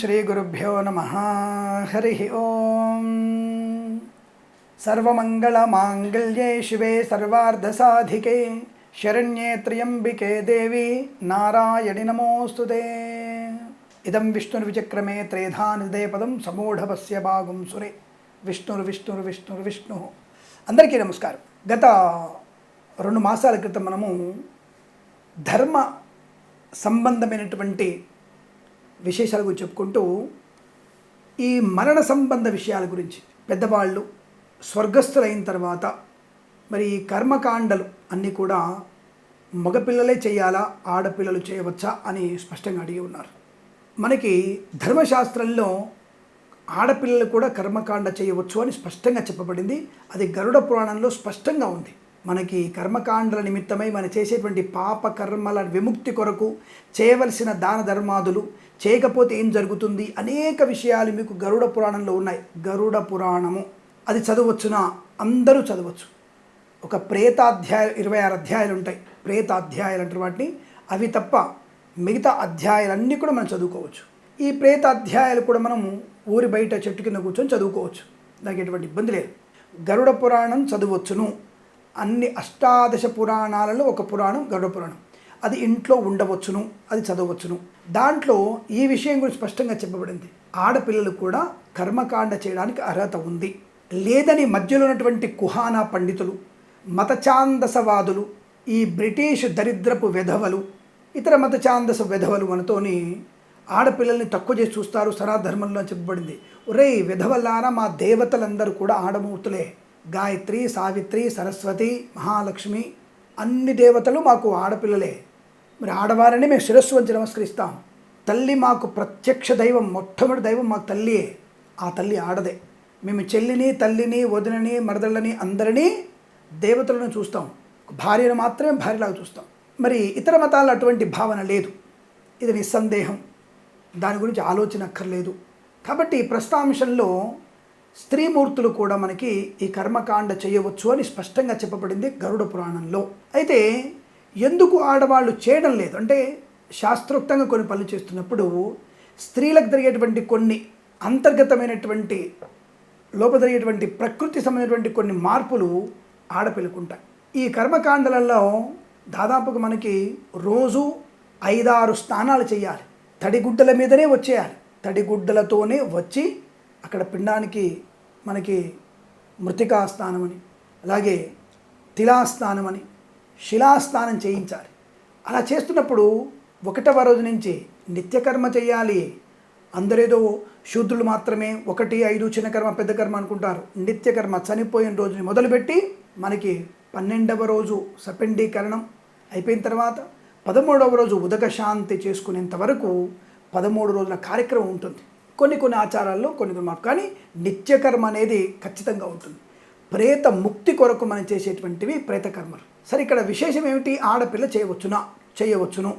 శ్రీ గురుభ్యో నమ హరి ఓం సర్వమంగళమాంగళ్యే శివే సర్వార్ధసాధికే శరణ్యే త్ర్యంబికే దేవి నారాయణి నమోస్తుతే ఇదం విష్ణుర్విచక్రమే త్రేధానిదయపదం సమూఢవస్య భాగం సురే విష్ణుర్ విష్ణుర్ విష్ణుర్ విష్ణు అందరికీ నమస్కారం. గత రెండు మాసాల క్రితం మనము ధర్మ సంబంధమైనటువంటి విశేషాల గురించి చెప్పుకుంటూ ఈ మరణ సంబంధ విషయాల గురించి పెద్దవాళ్ళు స్వర్గస్థులైన తర్వాత మరి ఈ కర్మకాండలు అన్నీ కూడా మగపిల్లలే చేయాలా ఆడపిల్లలు చేయవచ్చా అని స్పష్టంగా అడిగి ఉన్నారు. మనకి ధర్మశాస్త్రంలో ఆడపిల్లలు కూడా కర్మకాండ చేయవచ్చు అని స్పష్టంగా చెప్పబడింది. అది గరుడ పురాణంలో స్పష్టంగా ఉంది. మనకి కర్మకాండల నిమిత్తమై మనం చేసేటువంటి పాప కర్మల విముక్తి కొరకు చేయవలసిన దాన ధర్మాదులు చేయకపోతే ఏం జరుగుతుంది? అనేక విషయాలు మీకు గరుడ పురాణంలో ఉన్నాయి. గరుడ పురాణము. అది చదవచ్చునా? అందరూ చదవచ్చు. ఒక ప్రేతాధ్యాయ ఇరవై ఆరు అధ్యాయాలు ఉంటాయి. ప్రేతాధ్యాయాలు అంటారు వాటిని. అవి తప్ప మిగతా అధ్యాయాలన్నీ కూడా మనం చదువుకోవచ్చు. ఈ ప్రేత అధ్యాయాలు కూడా మనము ఊరి బయట చెట్టు కింద కూర్చొని చదువుకోవచ్చు. దానికి ఎటువంటి ఇబ్బంది లేదు. గరుడ పురాణం చదవచ్చును. అన్ని అష్టాదశ పురాణాలలో ఒక పురాణం గరుడ పురాణం. అది ఇంట్లో ఉండవచ్చును అది చదవచ్చును. దాంట్లో ఈ విషయం గురించి స్పష్టంగా చెప్పబడింది. ఆడపిల్లలు కూడా కర్మకాండ చేయడానికి అర్హత ఉంది. లేదని మధ్యలో ఉన్నటువంటి కుహానా పండితులు మతఛాందసవాదులు ఈ బ్రిటిష్ దరిద్రపు వెధవలు ఇతర మతఛాందస వెధవలు మనతోని ఆడపిల్లల్ని తక్కువ చేసి చూస్తారు సనాధర్మంలో చెప్పబడింది. ఒరే విధవల్లారా మా దేవతలందరూ కూడా ఆడమూర్తులే. గాయత్రి సావిత్రి సరస్వతి మహాలక్ష్మి అన్ని దేవతలు మాకు ఆడపిల్లలే. మరి ఆడవారిని మేము శిరస్సు వంచి నమస్కరిస్తాం. తల్లి మాకు ప్రత్యక్ష దైవం మొట్టమొదటి దైవం మాకు తల్లియే. ఆ తల్లి ఆడదే. మేము చెల్లిని తల్లిని వదినని మరదళ్ళని అందరినీ దేవతలను చూస్తాం. భార్యను మాత్రమే భార్యలాగా చూస్తాం. మరి ఇతర మతాల్లో అటువంటి భావన లేదు. ఇది నిస్సందేహం. దాని గురించి ఆలోచన అక్కర్లేదు. కాబట్టి ప్రస్తాంశంలో స్త్రీమూర్తులు కూడా మనకి ఈ కర్మకాండ చేయవచ్చు అని స్పష్టంగా చెప్పబడింది గరుడ పురాణంలో. అయితే ఎందుకు ఆడవాళ్ళు చేయడం లేదు? అంటే శాస్త్రోక్తంగా కొన్ని పనులు చేస్తున్నప్పుడు స్త్రీలకు జరిగేటువంటి కొన్ని అంతర్గతమైనటువంటి లోపదరిగేటువంటి ప్రకృతి సంబంధించినటువంటి కొన్ని మార్పులు ఆడపిల్లకుంటాయి. ఈ కర్మకాండలలో దాదాపుగా మనకి రోజు ఐదారు స్నానాలు చేయాలి. తడిగుడ్డల మీదనే వచ్చేయాలి. తడిగుడ్డలతోనే వచ్చి అక్కడ పిండానికి మనకి మృతికా స్నానం అని అలాగే తిలాస్నానం అని శిలాస్నానం చేయించాలి. అలా చేస్తున్నప్పుడు ఒకటవ రోజు నుంచి నిత్యకర్మ చేయాలి. అందరేదో శూద్రులు మాత్రమే ఒకటి ఐదు చిన్న కర్మ పెద్ద కర్మ అనుకుంటారు. నిత్యకర్మ చనిపోయిన రోజుని మొదలుపెట్టి మనకి పన్నెండవ రోజు సపెండీకరణం అయిపోయిన తర్వాత పదమూడవ రోజు ఉదక శాంతి చేసుకునేంత వరకు పదమూడు రోజుల కార్యక్రమం ఉంటుంది. కొన్ని కొన్ని ఆచారాల్లో కొన్ని కొన్ని మార్పు. కానీ నిత్యకర్మ అనేది ఖచ్చితంగా ఉంటుంది. ప్రేత ముక్తి కొరకు మనం చేసేటువంటివి ప్రేతకర్మలు సరే ఇక్కడ విశేషం ఏమిటి? ఆడపిల్ల చేయవచ్చునా? చేయవచ్చును.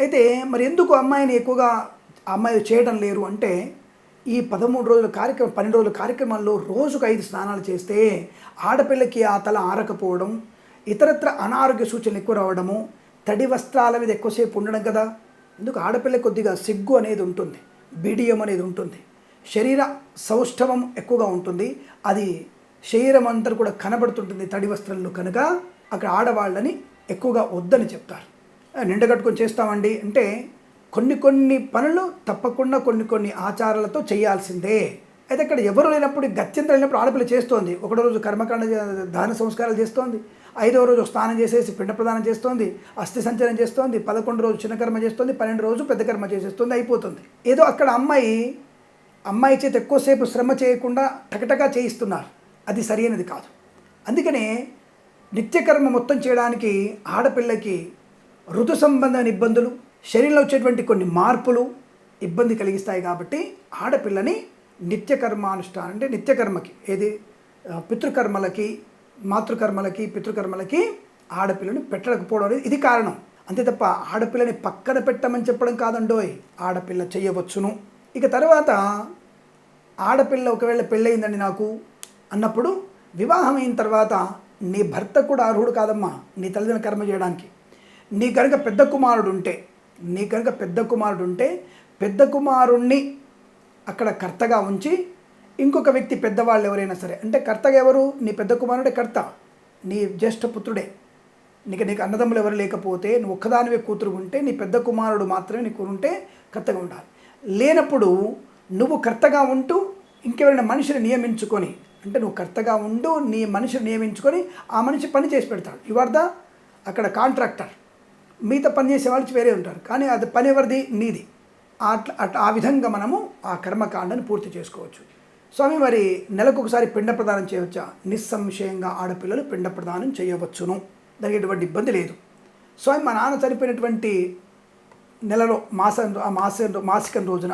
అయితే మరి ఎందుకు అమ్మాయిని ఎక్కువగా అమ్మాయిలు చేయడం లేరు అంటే ఈ పదమూడు రోజుల కార్యక్రమం పన్నెండు రోజుల కార్యక్రమాల్లో రోజుకు ఐదు స్నానాలు చేస్తే ఆడపిల్లకి ఆ తల ఆరకపోవడం ఇతరత్ర అనారోగ్య సూచనలు ఎక్కువ రావడము తడి వస్త్రాల మీద ఎక్కువసేపు ఉండడం కదా? ఎందుకు ఆడపిల్ల కొద్దిగా సిగ్గు అనేది ఉంటుంది. బీడియం అనేది ఉంటుంది. శరీర సౌష్ఠవం ఎక్కువగా ఉంటుంది. అది శరీరం అంతా కూడా కనబడుతుంటుంది తడి వస్త్రంలో కనుక అక్కడ ఆడవాళ్ళని ఎక్కువగా వద్దని చెప్తారు. నిండగట్టుకొని చేస్తామండి అంటే కొన్ని కొన్ని పనులు తప్పకుండా కొన్ని కొన్ని ఆచారాలతో చేయాల్సిందే. అయితే అక్కడ ఎవరు లేనప్పుడు గత్యంతరం లేనప్పుడు ఆడపిల్ల చేస్తోంది. ఒకటో రోజు కర్మకాండ దాన సంస్కారాలు చేస్తోంది. ఐదవ రోజు స్నానం చేసేసి పిండ ప్రదానం చేస్తోంది. అస్థి సంచలనం చేస్తోంది. పదకొండు రోజు చిన్న కర్మ చేస్తోంది. పన్నెండు రోజు పెద్ద కర్మ చేసేస్తుంది. అయిపోతుంది. ఏదో అక్కడ అమ్మాయి అమ్మాయి చేత ఎక్కువసేపు శ్రమ చేయకుండా టకటకా చేయిస్తున్నారు. అది సరైనది కాదు. అందుకనే నిత్యకర్మ మొత్తం చేయడానికి ఆడపిల్లకి ఋతు సంబంధమైన ఇబ్బందులు శరీరంలో వచ్చేటువంటి కొన్ని మార్పులు ఇబ్బంది కలిగిస్తాయి కాబట్టి ఆడపిల్లని నిత్యకర్మానుష్ఠానం అంటే నిత్యకర్మకి. ఏది? పితృకర్మలకి మాతృకర్మలకి పితృకర్మలకి ఆడపిల్లని పెట్టకపోవడం అనేది ఇది కారణం. అంతే తప్ప ఆడపిల్లని పక్కన పెట్టమని చెప్పడం కాదండోయ్. ఆడపిల్ల చేయవచ్చును ఇక తర్వాత ఆడపిల్ల ఒకవేళ పెళ్ళయిందండి నాకు అన్నప్పుడు వివాహం అయిన తర్వాత నీ భర్త కూడా అర్హుడు కాదమ్మా నీ తల్లిదండ్రుల కర్మ చేయడానికి. నీ కనుక పెద్ద కుమారుడు ఉంటే నీ కనుక పెద్ద కుమారుడు ఉంటే పెద్ద కుమారుణ్ణి అక్కడ కర్తగా ఉంచి ఇంకొక వ్యక్తి పెద్దవాళ్ళు ఎవరైనా సరే అంటే కర్తగా ఎవరు? నీ పెద్ద కుమారుడే కర్త నీ జ్యేష్ఠ పుత్రుడే. నీకు నీకు అన్నదమ్ములు ఎవరు లేకపోతే నువ్వు ఒక్కదానివే కూతురు ఉంటే నీ పెద్ద కుమారుడు మాత్రమే నీకు ఉంటే కర్తగా ఉండాలి. లేనప్పుడు నువ్వు కర్తగా ఉంటూ ఇంకెవరైనా మనిషిని నియమించుకొని అంటే నువ్వు కర్తగా ఉండు నీ మనిషిని నియమించుకొని ఆ మనిషి పని చేసి పెడతాడు. ఇవార్దా అక్కడ కాంట్రాక్టర్ మిగతా పని చేసే వాళ్ళు వేరే ఉంటారు. కానీ అది పని ఎవరిది? నీది. అట్లా అట్లా ఆ విధంగా మనము ఆ కర్మకాండను పూర్తి చేసుకోవచ్చు. స్వామి మరి నెలకు ఒకసారి పిండ ప్రదానం చేయవచ్చా? నిస్సంశయంగా ఆడపిల్లలు పిండ ప్రదానం చేయవచ్చును. దానికి ఎటువంటి ఇబ్బంది లేదు. స్వామి మా నాన్న చనిపోయినటువంటి నెలలో మాసం ఆ మాసం మాసికం రోజున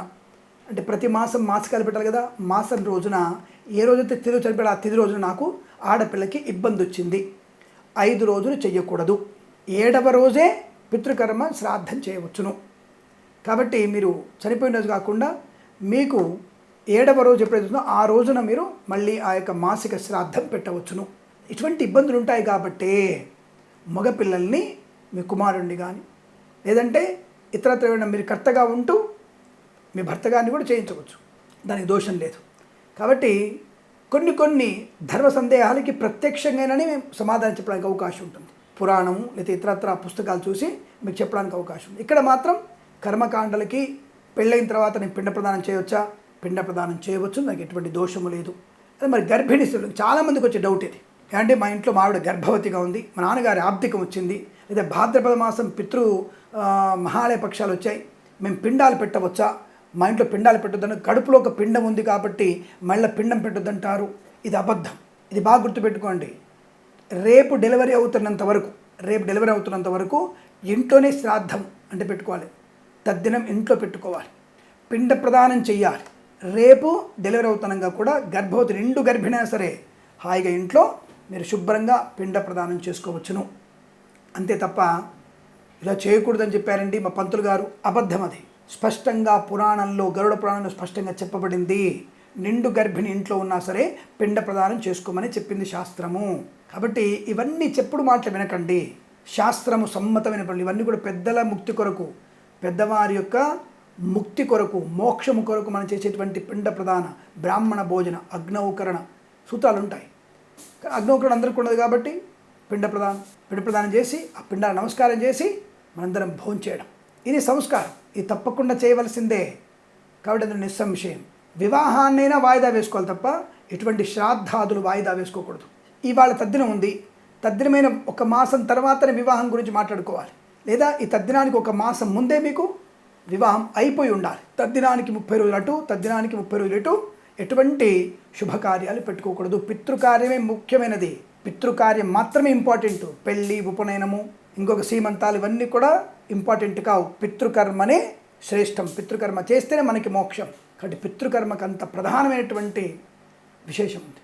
అంటే ప్రతి మాసం మాసికాలు పెట్టాలి కదా మాసం రోజున ఏ రోజైతే తిరుగు చనిపోయాడు ఆ తిది రోజున నాకు ఆడపిల్లకి ఇబ్బంది వచ్చింది. ఐదు రోజులు చెయ్యకూడదు. ఏడవ రోజే పితృకర్మ శ్రాద్ధం చేయవచ్చును. కాబట్టి మీరు చనిపోయిన రోజు కాకుండా మీకు ఏడవ రోజు ఎప్పుడైతే ఆ రోజున మీరు మళ్ళీ ఆ యొక్క మాసిక శ్రాద్ధం పెట్టవచ్చును. ఇటువంటి ఇబ్బందులు ఉంటాయి కాబట్టే మగపిల్లల్ని మీ కుమారుణ్ణి కానీ లేదంటే ఇతరత్ర మీరు కర్తగా ఉంటూ మీ భర్త గారిని కూడా చేయించవచ్చు. దానికి దోషం లేదు. కాబట్టి కొన్ని కొన్ని ధర్మ సందేహాలకి ప్రత్యక్షంగానే మేము సమాధానం చెప్పడానికి అవకాశం ఉంటుంది. పురాణం లేదా ఇతరత్ర పుస్తకాలు చూసి మీకు చెప్పడానికి అవకాశం ఉంది. ఇక్కడ మాత్రం కర్మకాండలకి పెళ్ళైన తర్వాత నేను పిండ ప్రదానం చేయవచ్చా పిండ ప్రదానం చేయవచ్చు నాకు ఎటువంటి దోషము లేదు. అదే మరి గర్భిణీ స్త్రీలు చాలామందికి వచ్చే డౌట్ ఇది. అంటే మా ఇంట్లో మా ఆవిడ గర్భవతిగా ఉంది మా నాన్నగారి ఆబ్దికం వచ్చింది లేదా భాద్రపద మాసం పితృ మహాలయ పక్షాలు వచ్చాయి మేము పిండాలు పెట్టవచ్చా? మా ఇంట్లో పిండాలు పెట్టొద్దని కడుపులో ఒక పిండం ఉంది కాబట్టి మళ్ళీ పిండం పెట్టొద్దంటారు. ఇది అబద్ధం. ఇది బాగా గుర్తుపెట్టుకోండి. రేపు డెలివరీ అవుతున్నంత వరకు రేపు డెలివరీ అవుతున్నంత వరకు ఇంట్లోనే శ్రాద్ధం అంటే పెట్టుకోవాలి. తద్దినం ఇంట్లో పెట్టుకోవాలి. పిండ ప్రదానం చేయాలి రేపు డెలివరీ అవుతానంగా కూడా గర్భవతి రెండు గర్భిణైనా సరే హాయిగా ఇంట్లో మీరు శుభ్రంగా పిండ ప్రదానం చేసుకోవచ్చును. అంతే తప్ప ఇలా చేయకూడదని చెప్పారండి మా పంతులు గారు. అబద్ధం అది. స్పష్టంగా పురాణంలో గరుడ పురాణంలో స్పష్టంగా చెప్పబడింది నిండు గర్భిణి ఇంట్లో ఉన్నా సరే పిండ ప్రదానం చేసుకోమని చెప్పింది శాస్త్రము. కాబట్టి ఇవన్నీ చెప్పుడు మాటలు వినకండి. శాస్త్రము సమ్మతమైన పనులు ఇవన్నీ కూడా పెద్దల ముక్తి కొరకు పెద్దవారి యొక్క ముక్తి కొరకు మోక్షము కొరకు మనం చేసేటువంటి పిండ ప్రధాన బ్రాహ్మణ భోజన అగ్నౌకరణ సూత్రాలు ఉంటాయి అగ్నౌకరణ అందరికీ ఉండదు కాబట్టి పిండ ప్రదానం పిండ ప్రదానం చేసి ఆ పిండ నమస్కారం చేసి మనందరం భోజనం చేయడం. ఇది సంస్కారం. ఇది తప్పకుండా చేయవలసిందే. కాబట్టి అందులో నిస్సంశయం. వివాహాన్నైనా వాయిదా వేసుకోవాలి తప్ప ఎటువంటి శ్రాద్ధాదులు వాయిదా వేసుకోకూడదు. ఇవాళ తద్దినం ఉంది. తద్దినమైన ఒక మాసం తర్వాతనే వివాహం గురించి మాట్లాడుకోవాలి. లేదా ఈ తద్దినానికి ఒక మాసం ముందే మీకు వివాహం అయిపోయి ఉండాలి. తద్దినానికి ముప్పై రోజులు అటు తద్దినానికి ముప్పై రోజులు ఇటు. ఎటువంటి శుభకార్యాలు పెట్టుకోకూడదు. పితృకార్యమే ముఖ్యమైనది. పితృకార్యం మాత్రమే ఇంపార్టెంట్ పెళ్ళి ఉపనయనము ఇంకొక సీమంతాలు ఇవన్నీ కూడా ఇంపార్టెంట్ కావు. పితృకర్మనే శ్రేష్టం. పితృకర్మ చేస్తేనే మనకి మోక్షం. కాబట్టి పితృకర్మకు అంత ప్రధానమైనటువంటి విశేషం ఉంది.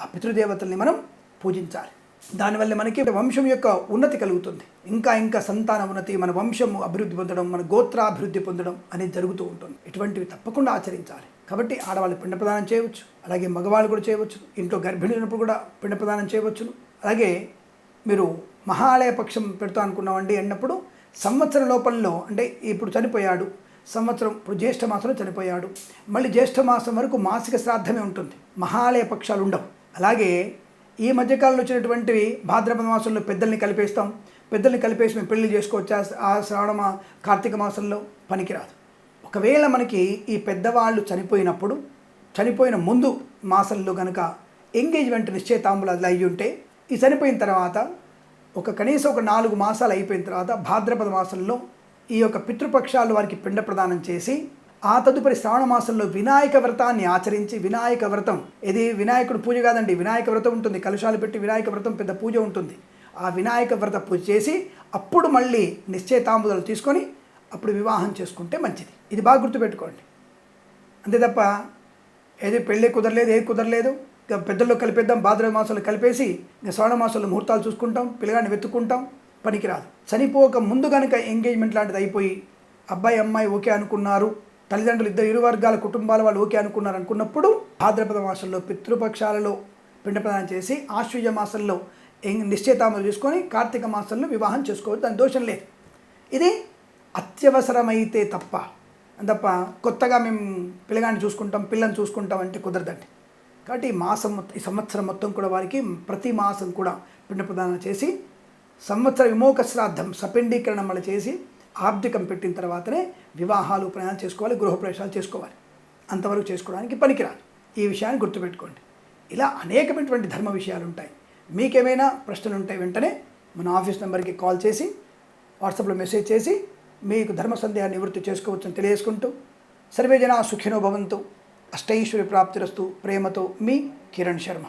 ఆ పితృదేవతల్ని మనం పూజించాలి. దానివల్ల మనకి వంశం యొక్క ఉన్నతి కలుగుతుంది. ఇంకా ఇంకా సంతాన ఉన్నతి మన వంశం అభివృద్ధి పొందడం మన గోత్రాభివృద్ధి పొందడం అనేది జరుగుతూ ఉంటుంది. ఇటువంటివి తప్పకుండా ఆచరించాలి. కాబట్టి ఆడవాళ్ళు పిండ ప్రదానం చేయవచ్చు. అలాగే మగవాళ్ళు కూడా చేయవచ్చు. ఇంట్లో గర్భిణి ఉన్నప్పుడు కూడా పిండ ప్రదానం చేయవచ్చును. అలాగే మీరు మహాలయ పక్షం పెడతా అనుకున్నామండి అన్నప్పుడు సంవత్సరం లోపంలో అంటే ఇప్పుడు చనిపోయాడు. సంవత్సరం ఇప్పుడు జ్యేష్ఠ మాసంలో చనిపోయాడు. మళ్ళీ జ్యేష్ఠ మాసం వరకు మాసిక శ్రాద్ధమే ఉంటుంది. మహాలయ పక్షాలు ఉండవు. అలాగే ఈ మధ్యకాలంలో వచ్చినటువంటివి భాద్రపద మాసంలో పెద్దల్ని కలిపేస్తాం. పెద్దల్ని కలిపేసి మేము పెళ్ళి చేసుకోవచ్చు? ఆ- శ్రావణ కార్తీక మాసంలో పనికిరాదు. ఒకవేళ మనకి ఈ పెద్దవాళ్ళు చనిపోయినప్పుడు చనిపోయిన ముందు మాసంలో కనుక ఎంగేజ్మెంట్ నిశ్చయితాంబులు అయ్యి ఉంటే ఈ చనిపోయిన తర్వాత ఒక కనీసం ఒక నాలుగు మాసాలు అయిపోయిన తర్వాత భాద్రపద మాసంలో ఈ యొక్క పితృపక్షాలు వారికి పిండ ప్రదానం చేసి ఆ తదుపరి శ్రావణ మాసంలో వినాయక వ్రతాన్ని ఆచరించి వినాయక వ్రతం. ఇది వినాయకుడు పూజ కాదండి. వినాయక వ్రతం ఉంటుంది. కలుషాలు పెట్టి వినాయక వ్రతం పెద్ద పూజ ఉంటుంది. ఆ వినాయక వ్రత పూజ చేసి అప్పుడు మళ్ళీ నిశ్చయతాంబుదలు తీసుకొని అప్పుడు వివాహం చేసుకుంటే మంచిది. ఇది బాగా గుర్తుపెట్టుకోండి. అంతే తప్ప ఏది పెళ్ళి కుదరలేదు ఏది కుదరలేదు. ఇక పెద్దల్లో కలిపేద్దాం భాద్రవ మాసంలో కలిపేసి ఇంకా శ్రావణ మాసంలో ముహూర్తాలు చూసుకుంటాం పిల్లగాడిని వెతుక్కుంటాం పనికిరాదు. చనిపోక ముందు కనుక ఎంగేజ్మెంట్ లాంటిది అయిపోయి అబ్బాయి అమ్మాయి ఓకే అనుకున్నారు తల్లిదండ్రులు ఇద్దరు ఇరు వర్గాల కుటుంబాల వాళ్ళు ఓకే అనుకున్నారు అనుకున్నప్పుడు భాద్రపద మాసంలో పితృపక్షాలలో పిండ ప్రదానం చేసి ఆశ్వయుజ మాసంలో ఎం- నిశ్చయితామలు చేసుకొని కార్తీక మాసంలో వివాహం చేసుకోవచ్చు దాని దోషం లేదు. ఇది అత్యవసరమైతే తప్ప తప్ప కొత్తగా మేము పిల్లగాన్ని చూసుకుంటాం పిల్లని చూసుకుంటాం అంటే కుదరదండి. కాబట్టి ఈ మాసం మొత్తం- ఈ సంవత్సరం మొత్తం కూడా వారికి ప్రతి మాసం కూడా పిండ ప్రదానం చేసి సంవత్సర విమోక శ్రాద్ధం సపిండీకరణ మళ్ళీ చేసి ఆబ్దికం పెట్టిన తర్వాతనే వివాహాలు ప్రయాణాలు చేసుకోవాలి గృహప్రవేశాలు చేసుకోవాలి. అంతవరకు చేసుకోవడానికి పనికిరాదు. ఈ విషయాన్ని గుర్తుపెట్టుకోండి. ఇలా అనేకమైనటువంటి ధర్మ విషయాలు ఉంటాయి. మీకేమైనా ప్రశ్నలు ఉంటాయి వెంటనే మన ఆఫీస్ నెంబర్కి కాల్ చేసి వాట్సాప్లో మెసేజ్ చేసి మీకు ధర్మ సందేహాన్ని నివృత్తి చేసుకోవచ్చని తెలియజేసుకుంటూ సర్వేజన సుఖినో భవంతు అష్టైశ్వర్య ప్రాప్తిరస్తు ప్రేమతో మీ కిరణ్ శర్మ.